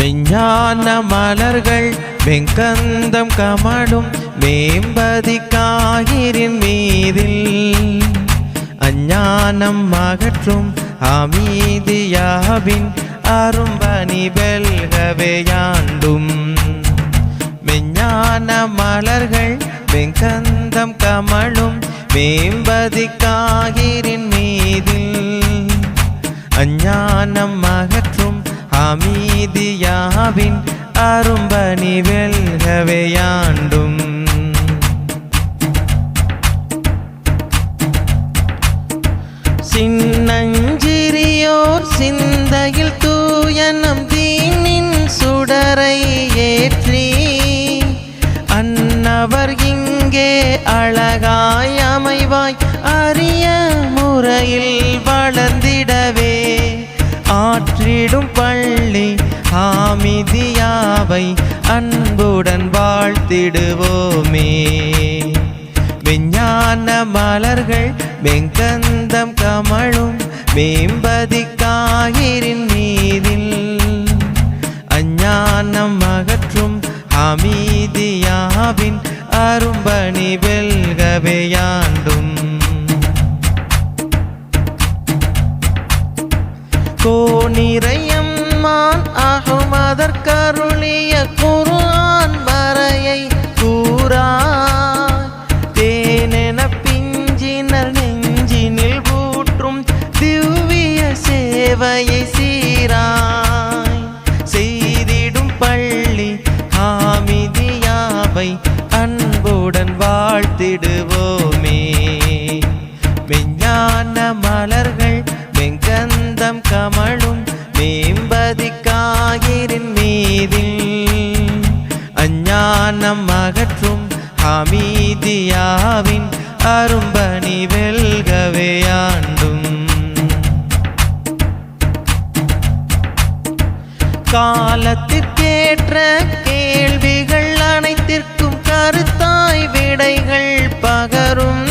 மெஞ்ஞான மலர்கள் வெங்கந்தம் கமடும் மேம்பதி காகிரின் மீதில். அஞ்ஞானம் அகற்றும் அமீதியாவின் அரும்பணி வெல்கவையாண்டும் மெஞ்ஞான மலர்கள் வெங்கந்தம் கமழும் மேம்பதி காகிரின் மீதில். அஞ்ஞானம் அமீதியாவின் அரும்பணி வெல்கவையாண்டும் சின்னஞ்சிறியோர் சிந்தையில் தூயனம் தீனின் சுடரை ஏற்றி அன்னவர் இங்கே அழகாய் அமைவாய் அரிய முறையில் வளர்ந்திடவே ஆற்றிடும் பள்ளி ஆமிதியாவை அன்புடன் வாழ்த்திடுவோமே. விஞ்ஞான மலர்கள் வெங்கந்தம் கமழும் மேம்பதி காகிரின் மீதில். அஞ்ஞானம் அகற்றும் அமீதியாவின் அரும்பணி வெல்கவையாண்டும் கோனிரையம்மான் அதற்கருளிய கருளிய வரையை கூறா தேனென பிஞ்சினர் நெஞ்சினில் ஊற்றும் திவ்விய சேவையை சீராய். செய்திடும் பள்ளி ஆமிதியாவை அன்புடன் வாழ்த்திடுவோமே. மெஞ்ஞான மலர்கள் மானம் அகற்றும் ஹமீதியாவின் அரும்பணி வெல்கவையாண்டும் காலத்திற்கேற்ற கேள்விகள் அனைத்திற்கும் கருத்தாய் விடைகள் பகரும்.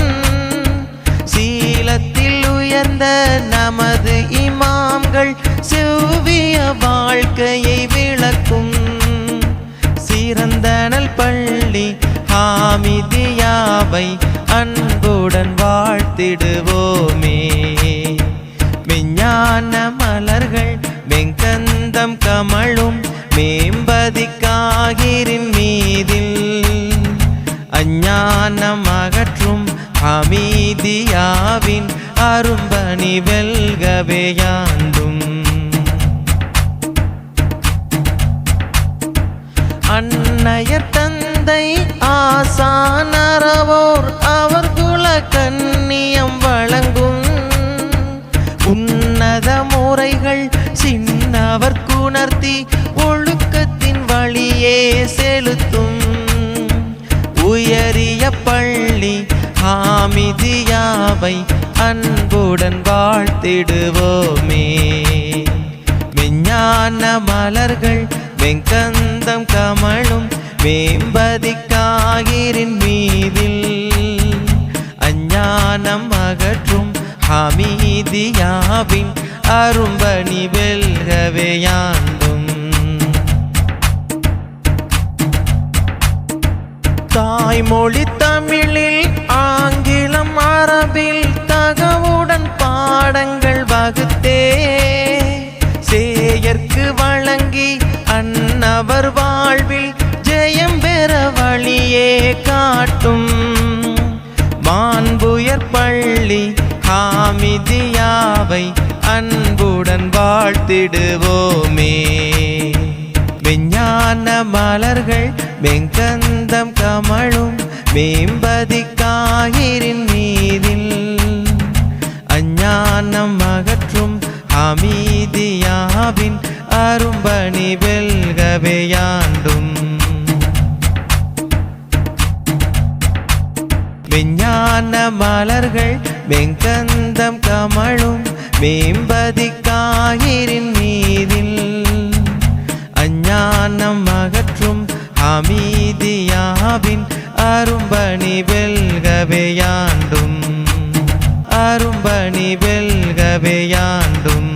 சீலத்தில் உயர்ந்த நமது இமாம்கள் செவ்விய வாழ்க்கையை விளக்கும் சிறந்தனல் பள்ளி ஹாமிதியாவை அன்புடன் வாழ்த்திடுவோமே. மெஞ்ஞான மலர்கள் வெங்கந்தம் கமழும் மேம்பதி காகிரின் மீதில். அஞ்ஞானம் அகற்றும் அமீதியாவின் அரும்பணி வெல்கவேயான். அன்னையர் தந்தை ஆசானரவோர் அவர் குல கண்ணியம் வழங்கும். உன்னத முறைகள் சின்னவர் குணர்த்தி ஒழுக்கத்தின் வழியே செலுத்தும். உயரிய பள்ளி ஹாமிதியாவை அன்புடன் வாழ்த்திடுவோமே. விஞ்ஞான மலர்கள் வெங்கந்தம் தமிழும் மேம்பதிக்காகிரின் மீதில். அஞ்ஞானம் அகற்றும் ஹமீதியாவின் அரும்பணி வெல்கவையாண்டும் தாய்மொழி தமிழில் ஆங்கிலம் அரபில் தகவுடன் பாடங்கள் வகுத்தே. சேயர்க்கு வழங்கி அன்னவர் வாழ்வில் ஜெயம் பெற வழியே காட்டும். மாண்புயர் பள்ளி ஹாமிதியாவை அன்புடன் வாழ்த்திடுவோமே. விஞ்ஞான மலர்கள் வெங்கந்தம் கமழும் மேம்பதி அமீதியாவின் அரும்பணி வெல்கவையாண்டும் விஞ்ஞான மலர்கள் வெங்கந்தம் கமழும் மேம்பதி காயிரின் மீதில். அஞ்ஞானம் அகற்றும் அமீதியாவின் அரும்பணி வெல்கவையாண்டும் அரும்பணி வெல்கவையாண்டும் அரும்பணி